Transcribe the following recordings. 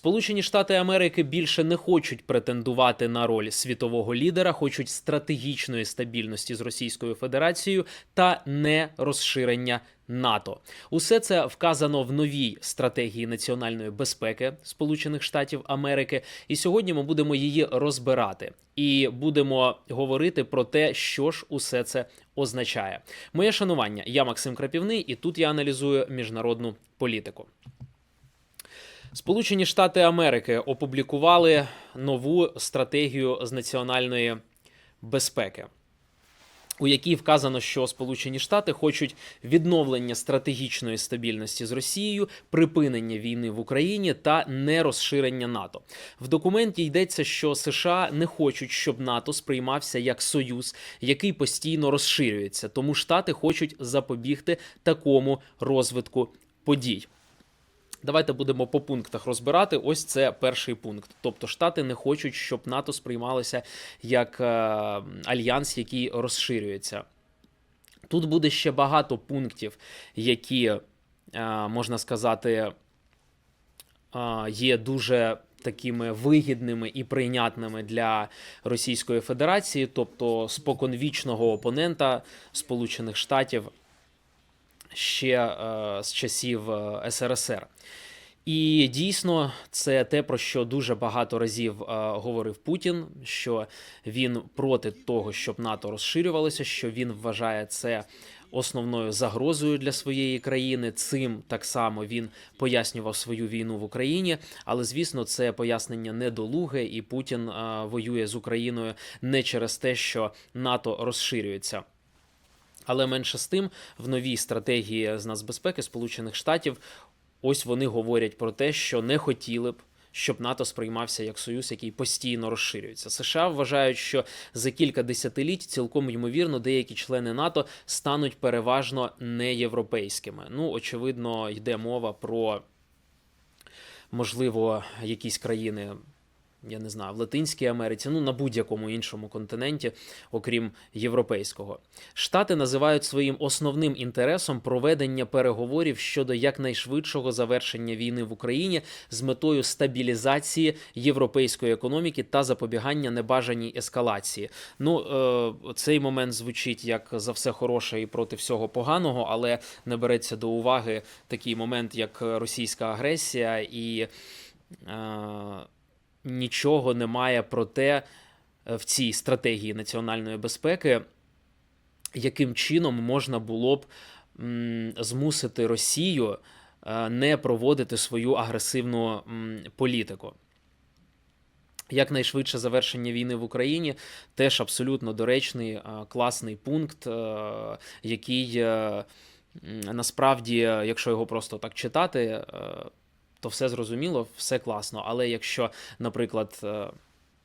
Сполучені Штати Америки більше не хочуть претендувати на роль світового лідера, хочуть стратегічної стабільності з Російською Федерацією та не розширення НАТО. Усе це вказано в новій стратегії національної безпеки Сполучених Штатів Америки. І сьогодні ми будемо її розбирати і будемо говорити про те, що ж усе це означає. Моє шанування. Я Максим Крапівний, і тут я аналізую міжнародну політику. Сполучені Штати Америки опублікували нову стратегію з національної безпеки, у якій вказано, що Сполучені Штати хочуть відновлення стратегічної стабільності з Росією, припинення війни в Україні та нерозширення НАТО. В документі йдеться, що США не хочуть, щоб НАТО сприймався як союз, який постійно розширюється, тому Штати хочуть запобігти такому розвитку подій. Давайте будемо по пунктах розбирати. Ось це перший пункт. Тобто Штати не хочуть, щоб НАТО сприймалося як е, альянс, який розширюється. Тут буде ще багато пунктів, які, е, можна сказати, е, є дуже такими вигідними і прийнятними для Російської Федерації, тобто споконвічного опонента Сполучених Штатів ще е, з часів е, СРСР. І дійсно, це те, про що дуже багато разів е, говорив Путін, що він проти того, щоб НАТО розширювалося, що він вважає це основною загрозою для своєї країни. Цим так само він пояснював свою війну в Україні. Але звісно, це пояснення недолуге, і Путін е, воює з Україною не через те, що НАТО розширюється. Але менше з тим, в новій стратегії з нацбезпеки Сполучених Штатів ось вони говорять про те, що не хотіли б. Щоб НАТО сприймався як союз, який постійно розширюється. США вважають, що за кілька десятиліть цілком ймовірно деякі члени НАТО стануть переважно неєвропейськими. Ну, очевидно, йде мова про можливо якісь країни я не знаю, в Латинській Америці, ну на будь-якому іншому континенті, окрім європейського. Штати називають своїм основним інтересом проведення переговорів щодо якнайшвидшого завершення війни в Україні з метою стабілізації європейської економіки та запобігання небажаній ескалації. Ну е, цей момент звучить як за все хороше і проти всього поганого, але не береться до уваги такий момент, як російська агресія і. Нічого немає про те е, в цій стратегії національної безпеки, яким чином можна було б змусити Росію е, не проводити свою агресивну політику. Якнайшвидше завершення війни в Україні теж абсолютно доречний, е, класний пункт, який насправді, якщо його просто так читати, то все зрозуміло, все класно. Але якщо, наприклад, е,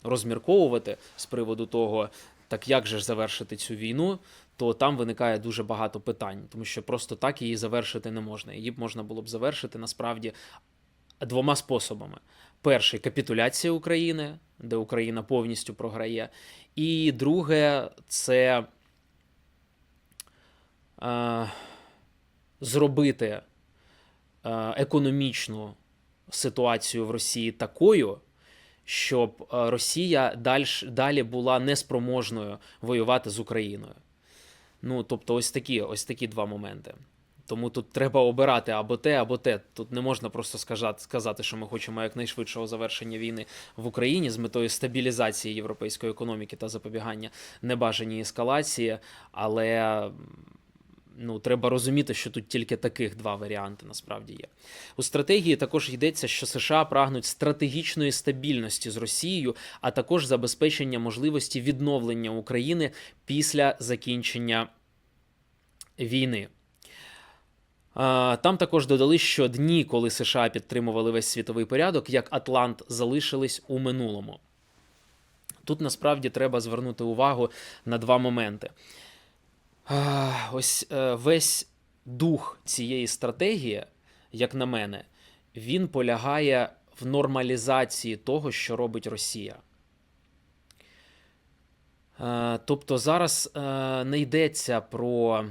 розмірковувати з приводу того, так як же ж завершити цю війну, то там виникає дуже багато питань, тому що просто так її завершити не можна. Її б можна було б завершити насправді двома способами: перший капітуляція України, де Україна повністю програє, і друге це е, зробити е, економічну ситуацію в Росії такою, щоб е, Росія далі, далі була неспроможною воювати з Україною. Ну, тобто, ось такі, ось такі два моменти. Тому тут треба обирати або те, або те. Тут не можна просто сказати, що ми хочемо якнайшвидшого завершення війни в Україні з метою стабілізації європейської економіки та запобігання небажаній ескалації, але ну, треба розуміти, що тут тільки таких два варіанти насправді є. У стратегії також йдеться, що США прагнуть стратегічної стабільності з Росією, а також забезпечення можливості відновлення України після закінчення війни. Там також додали, що дні, коли США підтримували весь світовий порядок, як Атлант залишились у минулому. Тут насправді треба звернути увагу на два моменти. Ось е, весь дух цієї стратегії, як на мене, він полягає в нормалізації того, що робить Росія. Е, тобто зараз е, не йдеться про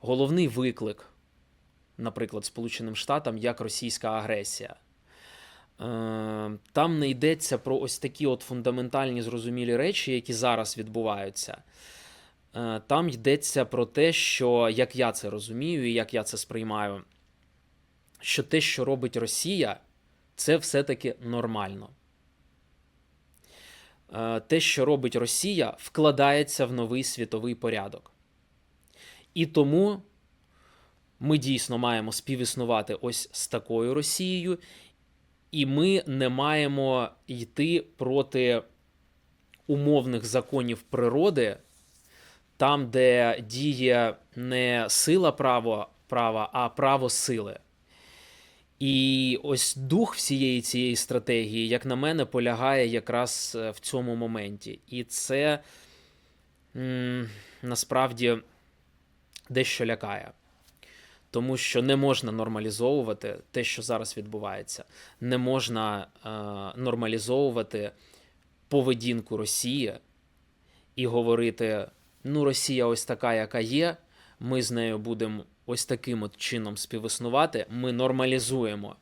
головний виклик, наприклад, Сполученим Штатам як російська агресія. там не йдеться про ось такі от фундаментальні зрозумілі речі, які зараз відбуваються. Е, Там йдеться про те, що як я це розумію і як я це сприймаю, що те, що робить Росія, це все-таки нормально. Е, Те, що робить Росія, вкладається в новий світовий порядок. І тому ми дійсно маємо співіснувати ось з такою Росією, і ми не маємо йти проти умовних законів природи, там, де діє не сила право, права, а право сили. І ось дух всієї цієї стратегії, як на мене, полягає якраз е, в цьому моменті. І це м, насправді дещо лякає. Тому що не можна нормалізовувати те, що зараз відбувається. Не можна е, нормалізовувати поведінку Росії і говорити: ну, Росія ось така, яка є, ми з нею будемо ось таким от чином співіснувати, ми нормалізуємо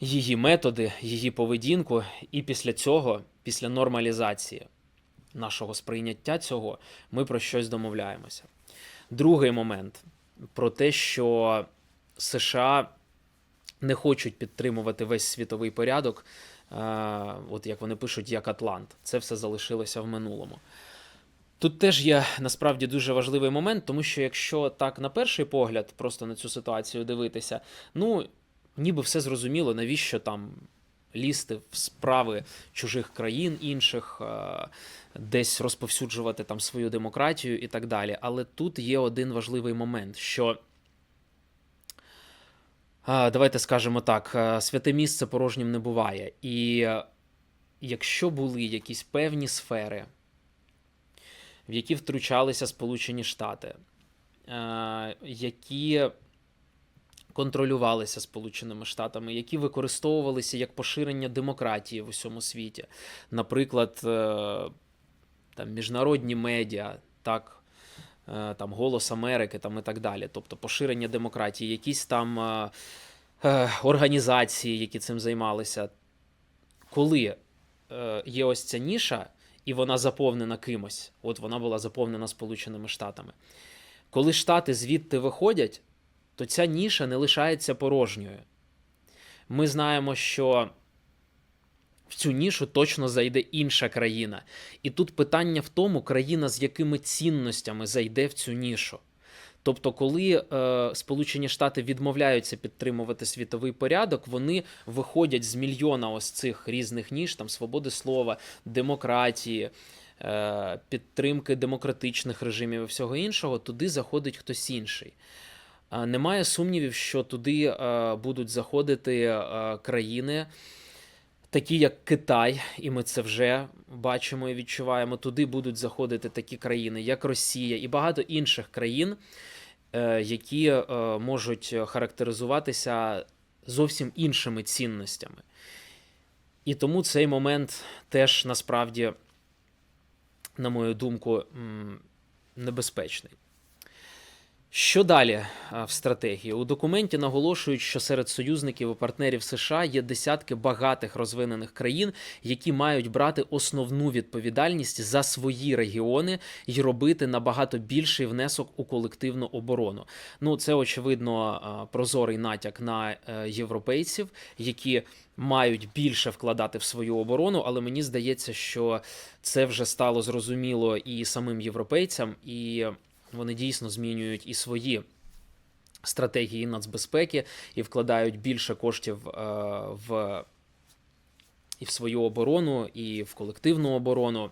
її методи, її поведінку, і після цього, після нормалізації нашого сприйняття цього, ми про щось домовляємося. Другий момент про те, що США не хочуть підтримувати весь світовий порядок, е, от як вони пишуть, як Атлант. Це все залишилося в минулому. Тут теж є насправді дуже важливий момент, тому що якщо так на перший погляд просто на цю ситуацію дивитися, ну ніби все зрозуміло, навіщо там лізти в справи чужих країн інших, е, десь розповсюджувати там свою демократію і так далі. Але тут є один важливий момент, що. е, Давайте скажемо так: е, святе місце порожнім не буває. І якщо були якісь певні сфери, в які втручалися Сполучені Штати, е, які контролювалися Сполученими Штатами, які використовувалися як поширення демократії в усьому світі. Наприклад, е, там, міжнародні медіа, так, е, там, Голос Америки там, і так далі. Тобто поширення демократії, якісь там е, організації, які цим займалися. Коли е, є ось ця ніша, і вона заповнена кимось. От вона була заповнена Сполученими Штатами. Коли Штати звідти виходять, то ця ніша не лишається порожньою. Ми знаємо, що в цю нішу точно зайде інша країна. І тут питання в тому, країна з якими цінностями зайде в цю нішу. Тобто, коли е, Сполучені Штати відмовляються підтримувати світовий порядок, вони виходять з мільйона ось цих різних ніж, там свободи слова, демократії, е, підтримки демократичних режимів і всього іншого, туди заходить хтось інший. Е, немає сумнівів, що туди е, будуть заходити країни. Такі як Китай, і ми це вже бачимо і відчуваємо. Туди будуть заходити такі країни, як Росія і багато інших країн, е, які е, можуть характеризуватися зовсім іншими цінностями. І тому цей момент теж насправді, на мою думку, небезпечний. Що далі в стратегії? У документі наголошують, що серед союзників і партнерів США є десятки багатих розвинених країн, які мають брати основну відповідальність за свої регіони і робити набагато більший внесок у колективну оборону. Ну, це очевидно прозорий натяк на е, європейців, які мають більше вкладати в свою оборону, але мені здається, що це вже стало зрозуміло і самим європейцям, і вони дійсно змінюють і свої стратегії нацбезпеки і вкладають більше коштів е, в і в свою оборону, і в колективну оборону.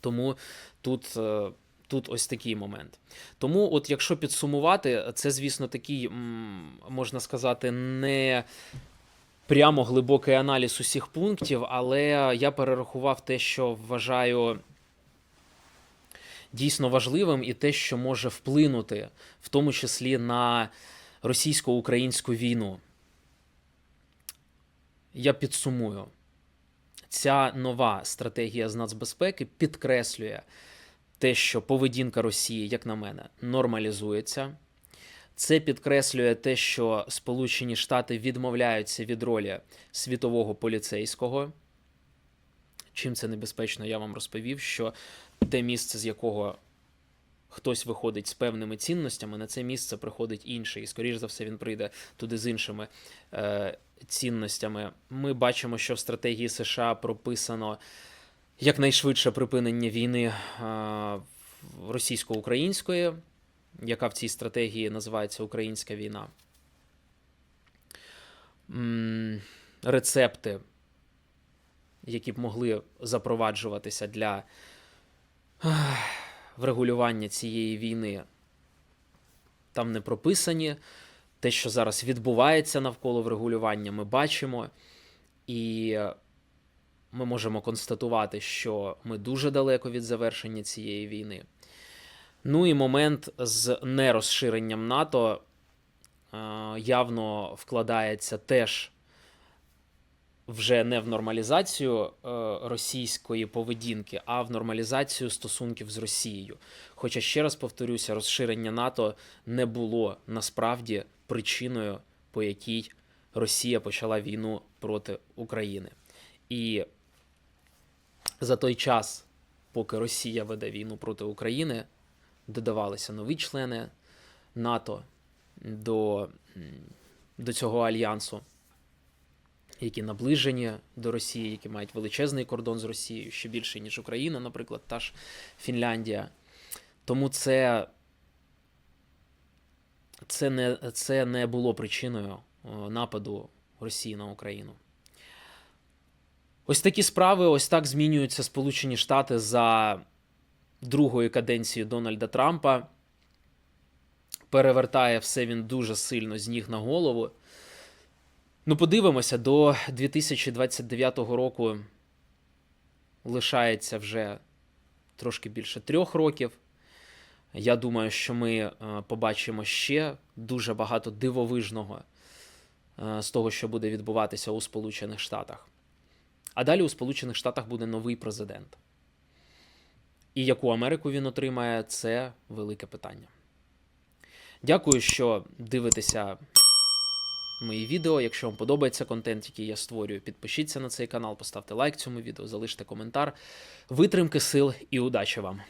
Тому тут. е, Тут ось такий момент. Тому, от якщо підсумувати, це, звісно, такий, можна сказати, не прямо глибокий аналіз усіх пунктів, але я перерахував те, що вважаю дійсно важливим, і те, що може вплинути, в тому числі на російсько-українську війну. Я підсумую. Ця нова стратегія з нацбезпеки підкреслює те, що поведінка Росії, як на мене, нормалізується. Це підкреслює те, що Сполучені Штати відмовляються від ролі світового поліцейського. Чим це небезпечно, я вам розповів, що те місце, з якого хтось виходить з певними цінностями, на це місце приходить інший. І, скоріш за все, він прийде туди з іншими е, цінностями. Ми бачимо, що в стратегії США прописано якнайшвидше припинення війни е, російсько-української, яка в цій стратегії називається Українська війна. Рецепти, які б могли запроваджуватися для врегулювання цієї війни, там не прописані. Те, що зараз відбувається навколо врегулювання, ми бачимо. І ми можемо констатувати, що ми дуже далеко від завершення цієї війни. Ну і момент з нерозширенням НАТО явно вкладається теж вже не в нормалізацію е, російської поведінки, а в нормалізацію стосунків з Росією. Хоча ще раз повторюся, розширення НАТО не було насправді причиною, по якій Росія почала війну проти України. І за той час, поки Росія веде війну проти України, додавалися нові члени НАТО до, до цього альянсу, які наближені до Росії, які мають величезний кордон з Росією, ще більше, ніж Україна, наприклад, та ж Фінляндія. Тому це, це, не, це не було причиною нападу Росії на Україну. Ось такі справи, ось так змінюються Сполучені Штати за другої каденції Дональда Трампа. Перевертає все він дуже сильно з ніг на голову. Ну, подивимося, до 2029 року лишається вже трошки більше трьох років. Я думаю, що ми е, побачимо ще дуже багато дивовижного е, з того, що буде відбуватися у Сполучених Штатах. А далі у Сполучених Штатах буде новий президент. І яку Америку він отримає, це велике питання. Дякую, що дивитеся мої відео. Якщо вам подобається контент, який я створюю, підпишіться на цей канал, поставте лайк цьому відео, залиште коментар. Витримки сил і удачі вам!